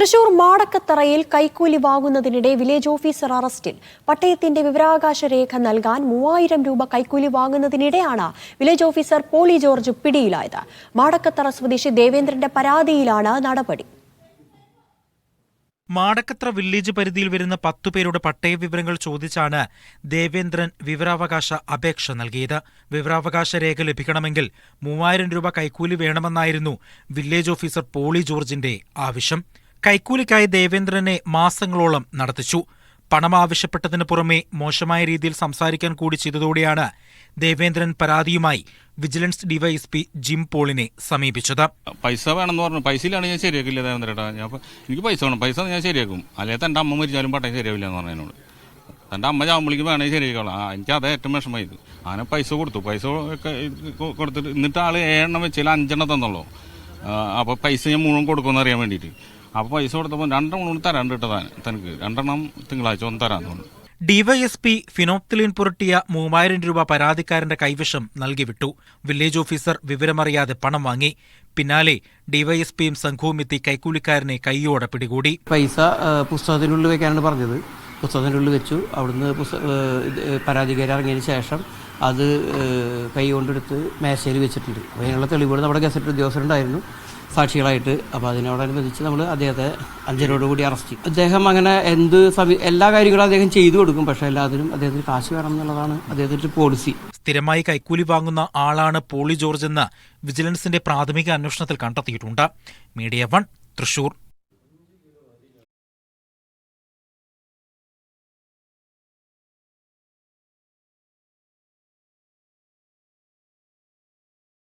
തൃശൂർ മാടക്കത്തറയിൽ കൈക്കൂലി വാങ്ങുന്നതിനിടെ village officer അറസ്റ്റിൽ. പട്ടയത്തിന്റെ വിവരാകാശ രേഖ നൽകാൻ മൂവായിരം രൂപ കൈക്കൂലി വാങ്ങുന്നതിനിടെയാണ് വില്ലേജ് ഓഫീസർ പോളി ജോർജ് പിടിയിലായത്. മാടക്കത്തറ സ്വദേശി ദേവേന്ദ്രന്റെ പരാതിയിലാണ് നടപടി. മാടക്കത്ര വില്ലേജ് പരിധിയിൽ വരുന്ന പത്തു പേരുടെ പട്ടയ വിവരങ്ങൾ ചോദിച്ചാണ് ദേവേന്ദ്രൻ വിവരാവകാശ അപേക്ഷ നൽകിയത്. വിവരാവകാശ രേഖ ലഭിക്കണമെങ്കിൽ മൂവായിരം രൂപ കൈക്കൂലി വേണമെന്നായിരുന്നു വില്ലേജ് ഓഫീസർ പോളി ജോർജിന്റെ ആവശ്യം. കൈക്കൂലിക്കായി ദേവേന്ദ്രനെ മാസങ്ങളോളം നടത്തിച്ചു. പണം ആവശ്യപ്പെട്ടതിന് പുറമെ മോശമായ രീതിയിൽ സംസാരിക്കാൻ കൂടി ചെയ്തതോടെയാണ് ദേവേന്ദ്രൻ പരാതിയുമായി വിജിലൻസ് ഡിവൈഎസ്പി ജിം പോളിനെ സമീപിച്ചത്. പൈസ വേണമെന്ന് പറഞ്ഞു. പൈസയിലാണ് ഞാൻ ശരിയാക്കില്ല ദേവേന്ദ്രേട്ടാ ഞാൻ എനിക്ക് പൈസ വേണം. പൈസ ഞാൻ ശരിയാക്കും. അല്ലെങ്കിൽ തന്റെ അമ്മ മരിച്ചാലും പട്ടയം ശരിയാവില്ല എന്ന് പറഞ്ഞു എന്നോട്. തന്റെ അമ്മ ചാവുമ്പോഴേക്ക് വേണമെങ്കിൽ ശരിയാക്കോളാം ആ എനിക്ക് അതേ ഏറ്റവും വിഷമമായത് അങ്ങനെ പൈസ കൊടുത്തു. പൈസ കൊടുത്തിട്ട് എന്നിട്ട് ആൾ ഏഴെണ്ണം വെച്ചാൽ അഞ്ചെണ്ണം തന്നുള്ളൂ അപ്പോൾ അപ്പൊ പൈസ ഞാൻ മുഴുവൻ കൊടുക്കുമെന്ന് അറിയാൻ വേണ്ടിയിട്ട്. അപ്പൊ പൈസ കൊടുത്തപ്പോൾ രണ്ടെണ്ണം തരാൻ കിട്ടതാണ് തനിക്ക്. രണ്ടെണ്ണം തിങ്കളാഴ്ച ഒന്ന് തരാൻ തോന്നുന്നു ഡിവൈഎസ്പി ഫിനോപ്തിലിൻ പുരട്ടിയ മൂവായിരം രൂപ പരാതിക്കാരന്റെ കൈവശം നൽകി വിട്ടു. വില്ലേജ് ഓഫീസർ വിവരമറിയാതെ പണം വാങ്ങി. പിന്നാലെ ഡിവൈഎസ്പിയും സംഘവും എത്തി കൈക്കൂലിക്കാരനെ കൈയോടെ പിടികൂടി. പൈസ പുസ്തകത്തിനുള്ളിൽ വെക്കാനാണ് പറഞ്ഞത്. പുസ്തകത്തിനുള്ളിൽ വെച്ചു. അവിടുന്ന് പരാതിക്കാരൻ ഇറങ്ങിയതിന് ശേഷം അത് കൈ കൊണ്ടെടുത്ത് മേശയിൽ വെച്ചിട്ടുണ്ട്. അതിനുള്ള തെളിവുകൾ നമ്മുടെ ഗസറ്റ് ഉദ്യോഗസ്ഥരുണ്ടായിരുന്നു. സാക്ഷികളായിട്ട് അപ്പോൾ അതിനോടനുബന്ധിച്ച് നമ്മൾ അദ്ദേഹത്തെ അഞ്ചരോട് കൂടി അറസ്റ്റ് ചെയ്യും. അദ്ദേഹം അങ്ങനെ എന്ത് സമി എല്ലാ കാര്യങ്ങളും അദ്ദേഹം ചെയ്തു കൊടുക്കും. പക്ഷേ എല്ലാത്തിനും അദ്ദേഹത്തിന് കാശ് വേണം എന്നുള്ളതാണ് അദ്ദേഹത്തിന്റെ പോളിസി സ്ഥിരമായി കൈക്കൂലി വാങ്ങുന്ന ആളാണ് പോളി ജോർജ് എന്ന് വിജിലൻസിന്റെ പ്രാഥമിക അന്വേഷണത്തിൽ കണ്ടെത്തിയിട്ടുണ്ട്. Media one Thrissur.